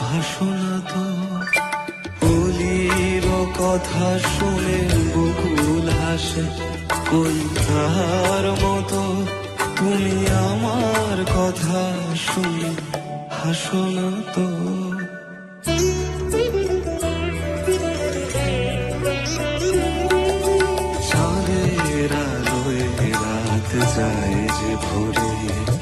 ভাসনা তো? অলির কথা শুনে বকুল হাসে কই তার মতো। তুমি আমার কথা শুনে হাসো তো। চাঁদের আলোয় রাত যায় যে ভরে। তাহার